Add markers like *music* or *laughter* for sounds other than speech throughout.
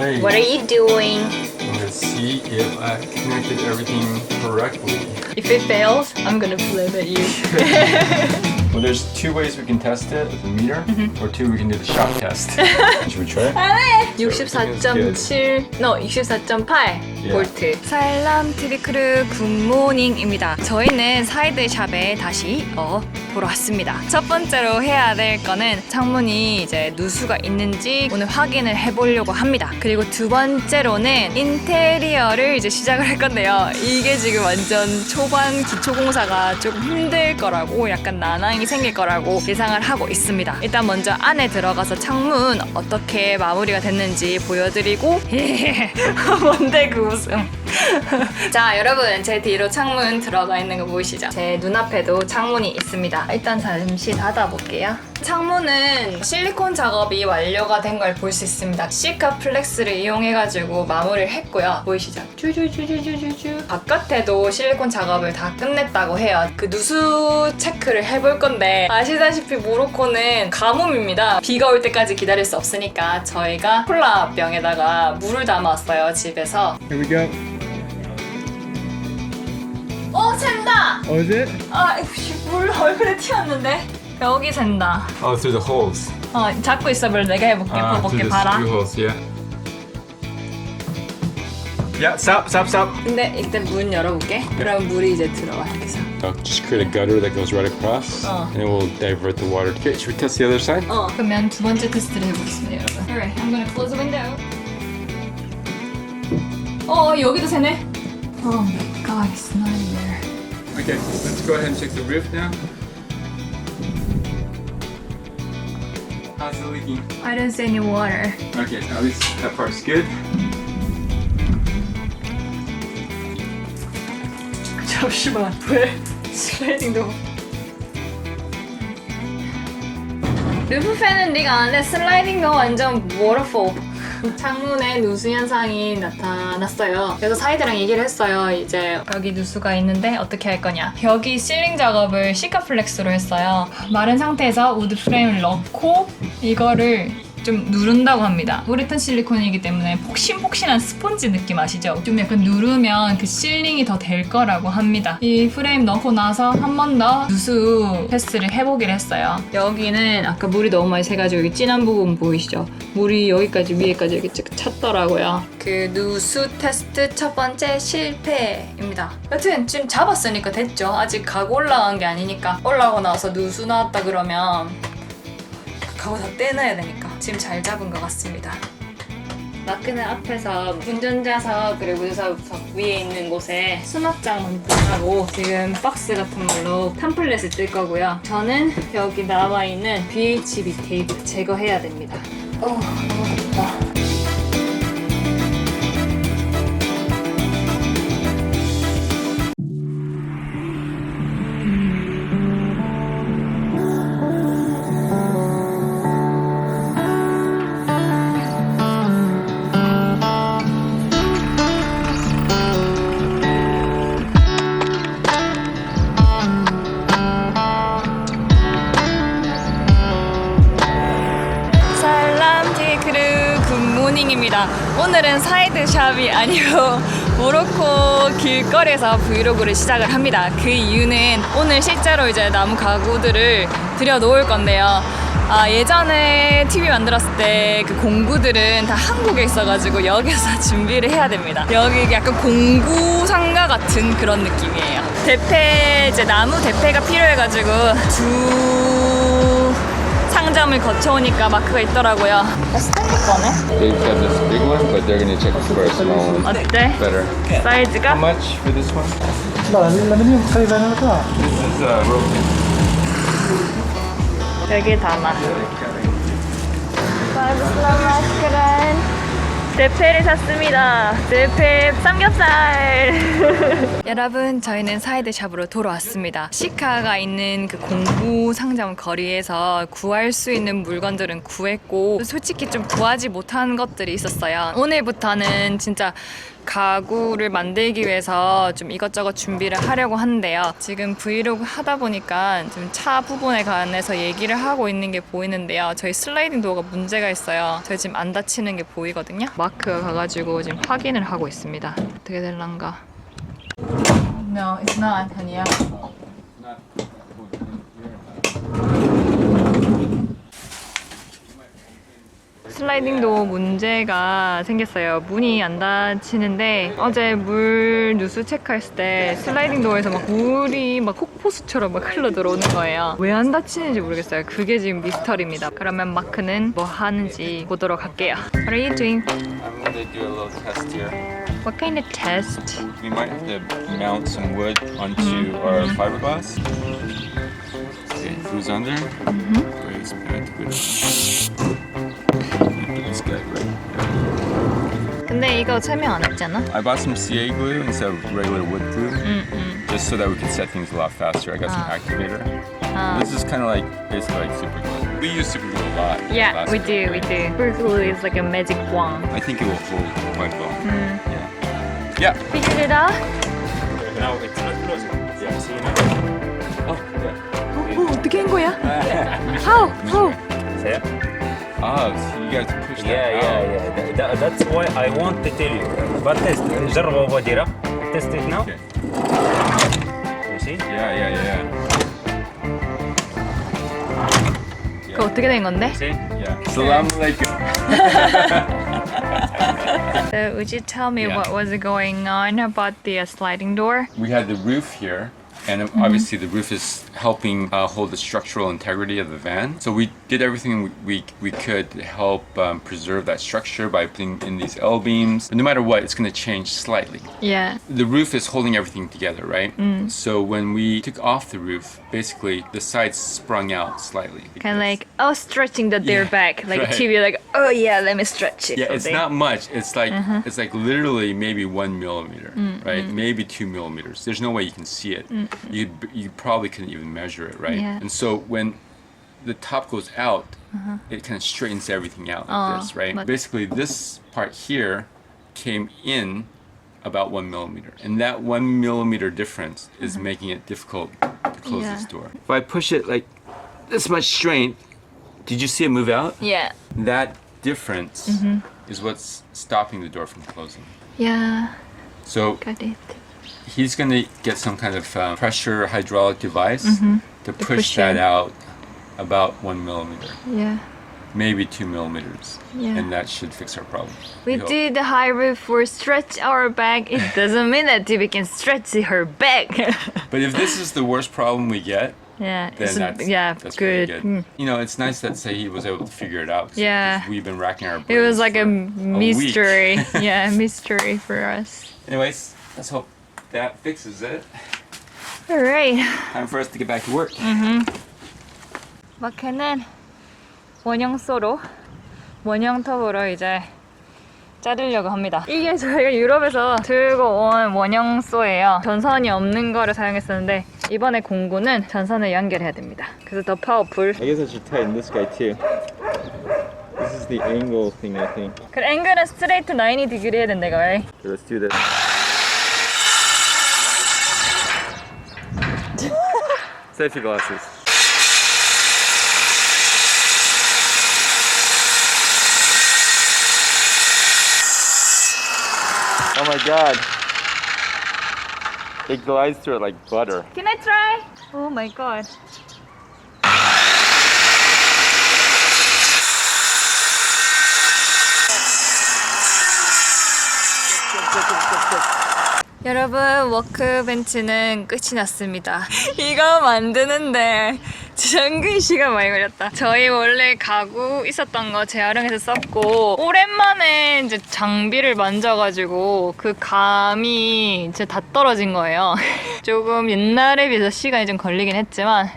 Right. What are you doing? Let's see if I connected everything correctly. If it fails, I'm gonna flip at you. *laughs* *laughs* Well, there's two ways we can test it with a meter, Mm-hmm. or two we can do the shock test. *laughs* Should we try? 안해! 64.7, no, 64.8 Yeah. 볼트. 살람 트리크르 굿모닝입니다. 저희는 사이드 샵에 다시 어, 보러 왔습니다. 첫 번째로 해야 될 거는 창문이 이제 누수가 있는지 오늘 확인을 해보려고 합니다. 그리고 두 번째로는 인테리어를 이제 시작을 할 건데요. 이게 지금 완전 초반 기초공사가 조금 힘들 거라고 약간 난항이 생길 거라고 예상을 하고 있습니다. 일단 먼저 안에 들어가서 창문 어떻게 마무리가 됐는지 보여드리고 *laughs* 뭔데 그 웃음 *laughs* 자 여러분 제 뒤로 창문 들어가 있는 거 보이시죠? 제 눈앞에도 창문이 있습니다. 일단 잠시 닫아볼게요 창문은 실리콘 작업이 완료가 된 걸 볼 수 있습니다 시카 플렉스를 이용해가지고 마무리를 했고요 보이시죠? 쭈쭈쭈쭈쭈쭈 바깥에도 실리콘 작업을 다 끝냈다고 해요 그 누수 체크를 해볼 건데 아시다시피 모로코는 가뭄입니다 비가 올 때까지 기다릴 수 없으니까 저희가 콜라 병에다가 물을 담았어요 집에서 Here we go. 어 샌다! It? 아 씨, 물 얼굴에 튀었는데 여기 샌다 Oh, through the holes. 어 잡고 있어볼 내가 해볼게 Ah, 봐볼게 through the 봐라 screw holes. Yeah. Yeah. Stop. Stop. Stop. 근데 일단 문 열어볼게 그럼 물이 이제 들어와 여기서 Uh, just create a gutter that goes right across, Oh. and it will divert the water. Okay. Should we test the other side? 어 그러면 두 번째 테스트를 해보겠습니다 여러분 Alright, I'm gonna close the window 어 여기도 새네 Oh my god, it's not there Okay. Let's go ahead and check the roof now. How's it leaking? I don't see any water Okay. At least that part's good. 잠시만 왜 슬라이딩도 루프 팬은 네가 안해 슬라이딩도 완전 워터폴 창문에 누수 현상이 나타났어요. 그래서 사이드랑 얘기를 했어요. 이제 여기 누수가 있는데 어떻게 할 거냐. 벽이 실링 작업을 시카플렉스로 했어요. 마른 상태에서 우드 프레임을 넣고 이거를 좀 누른다고 합니다. 우레탄 실리콘이기 때문에 폭신폭신한 스펀지 느낌 아시죠? 좀 약간 누르면 그 실링이 더 될 거라고 합니다. 이 프레임 넣고 나서 한 번 더 누수 테스트를 해보기로 했어요. 여기는 아까 물이 너무 많이 새가지고 여기 진한 부분 보이시죠? 물이 여기까지 위에까지 이렇게 쭉 찼더라고요. 그 누수 테스트 첫 번째 실패입니다. 여튼 지금 잡았으니까 됐죠. 아직 가고 올라간 게 아니니까 올라오고 나서 누수 나왔다 그러면 가고 다 떼놔야 되니까 지금 잘 잡은 것 같습니다. 마크는 앞에서 운전자석 그리고 우주석 위에 있는 곳에 수납장만 하고 지금 박스 같은 걸로 팜플렛을 뜰 거고요. 저는 여기 나와 있는 BHB 테이프 제거해야 됩니다. 어, 너 굿모닝입니다. 오늘은 사이드샵이 아니고 *laughs* 모로코 길거리에서 브이로그를 시작을 합니다. 그 이유는 오늘 실제로 이제 나무 가구들을 들여 놓을 건데요. 아, 예전에 TV 만들었을 때 그 공구들은 다 한국에 있어가지고 여기서 *laughs* 준비를 해야 됩니다. 여기 약간 공구 상가 같은 그런 느낌이에요. 대패 이제 나무 대패가 필요해가지고 두 상점을 거쳐오니까 마크가 있더라고요. 스탠드 거네. They've got this big one, but they're gonna check for a small one. 어때? Better. How 사이즈가? much for this one? Non stai bene qua. This is uh, broken. 여기 담아. 마스 대패를 샀습니다. 대패 삼겹살. *laughs* 여러분, 저희는 사이드샵으로 돌아왔습니다. 시카가 있는 그 공구 상점 거리에서 구할 수 있는 물건들은 구했고, 솔직히 좀 구하지 못한 것들이 있었어요. 오늘부터는 진짜 가구를 만들기 위해서 좀 이것저것 준비를 하려고 하는데요. 지금 브이로그 하다 보니까 좀 차 부분에 관해서 얘기를 하고 있는 게 보이는데요. 저희 슬라이딩 도어가 문제가 있어요. 저희 지금 안 다치는 게 보이거든요. 마크가 가가지고 지금 확인을 하고 있습니다. 어떻게 될란가? No, it's not, 아니야. 슬라이딩 도 문제가 생겼어요. 문이 안 닫히는데 어제 물 누수 체크했을 때 슬라이딩 도어에서 막 물이 막 폭포수처럼 막 흘러 들어오는 거예요. 왜 안 닫히는지 모르겠어요. 그게 지금 미스터리입니다. 그러면 마크는 뭐 하는지 보도록 할게요. What are you doing? I'm gonna do a little test here. What kind of test? We might have to mount some wood onto our fiberglass. Okay, who's under? Raise pad with this guy right there. 근데 이거 설명 안 했잖아. I bought some CA glue instead of regular wood glue, 음, just so that we could set things a lot faster. I got some Ah. activator. 아. This is kind of like basically like super glue. We use super glue a lot. Yeah, Last we year. do, we do. Super glue is like a magic wand. I think it will hold quite well. 음. Yeah. Yeah. Figured it out? Now it's not closing. Yeah, see now? Oh, yeah. 어, 어떻게 한 거야? *laughs* How? How? See? Ah, so you guys push that Yeah, yeah, out. yeah. That, that- that's why I want to tell you. But test. جرب أبو ديرة. Test it now. Okay. You see? Yeah, yeah, yeah, 그거 어떻게 된 건데? See? yeah. *laughs* Salam alaikum. So would you tell me Yeah. what was going on about the uh, sliding door? We had the roof here, and obviously the roof is helping uh, hold the structural integrity of the van. So we did everything we, we, we could to help um, preserve that structure by putting in these L beams. But no matter what, it's going to change slightly. Yeah. The roof is holding everything together, right? So when we took off the roof, basically the sides sprung out slightly. Kind of like oh, stretching the their Yeah, back, like right. be like, oh yeah, let me stretch it. Yeah, it's not much. It's like mm-hmm. it's like literally maybe one millimeter, mm, mm. right? Maybe two millimeters. There's no way you can see it. Mm, you you probably couldn't even measure it, right? Yeah. And so when the top goes out, uh-huh. it kind of straightens everything out like Oh, this, right? Basically, this part here came in about one millimeter, and that one millimeter difference is mm-hmm. making it difficult to close Yeah. this door. If I push it like this much strength, did you see it move out? Yeah. That difference mm-hmm. is what's stopping the door from closing. Yeah. So Got it. he's going to get some kind of uh, pressure hydraulic device mm-hmm. to push, push that in. out about one millimeter, Yeah maybe two millimeters, yeah. and that should fix our problem. We, we the high roof for stretch our back. It *laughs* doesn't mean that we can stretch her back. *laughs* but if this is the worst problem we get, yeah, then that's, yeah, that's good. good. Mm. You know, it's nice that say he was able to figure it out. yeah, we've been racking our brains. It was like a mystery. *laughs* A yeah, mystery for us. Anyways, let's hope that fixes it. All right. Time for us to get back to work. Mm-hmm. What can then? 원형 소로 원형톱으로 이제 자르려고 합니다. 이게 저희가 유럽에서 들고 온 원형 소예요. 전선이 없는 거를 사용했었는데 이번에 공구는 전선을 연결해야 됩니다. 그래서 더 파워풀. I guess I should tighten this guy too. This is the angle thing, I think. 그 앵글은 스트레이트 90 디그리 해야 된다 이거. right? Okay, let's do this. *laughs* Safety glasses. Oh my god. It glides through it like butter. Can I try? Oh my god. 여러분 워크벤치는 끝이 났습니다. *laughs* 이거 만드는데 진짜 은근 시간 많이 걸렸다. 저희 원래 가구 있었던 거 재활용해서 썼고 오랜만에 이제 장비를 만져가지고 그 감이 이제 다 떨어진 거예요. *laughs* 조금 옛날에 비해서 시간이 좀 걸리긴 했지만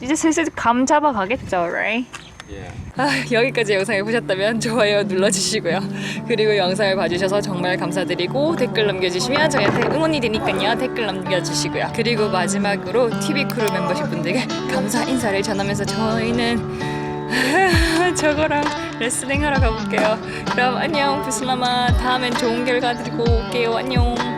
이제 슬슬 감 잡아가겠죠, right? Yeah. 아, 여기까지 영상을 보셨다면 좋아요 눌러주시고요. 그리고 영상을 봐주셔서 정말 감사드리고 댓글 남겨주시면 저희한테 응원이 되니까요. 댓글 남겨주시고요. 그리고 마지막으로 TV 크루 멤버십 분들께 감사 인사를 전하면서 저희는 *laughs* 저거랑 레슬링 하러 가볼게요. 그럼 안녕, 비슬라마. 다음엔 좋은 결과 드리고 올게요. 안녕.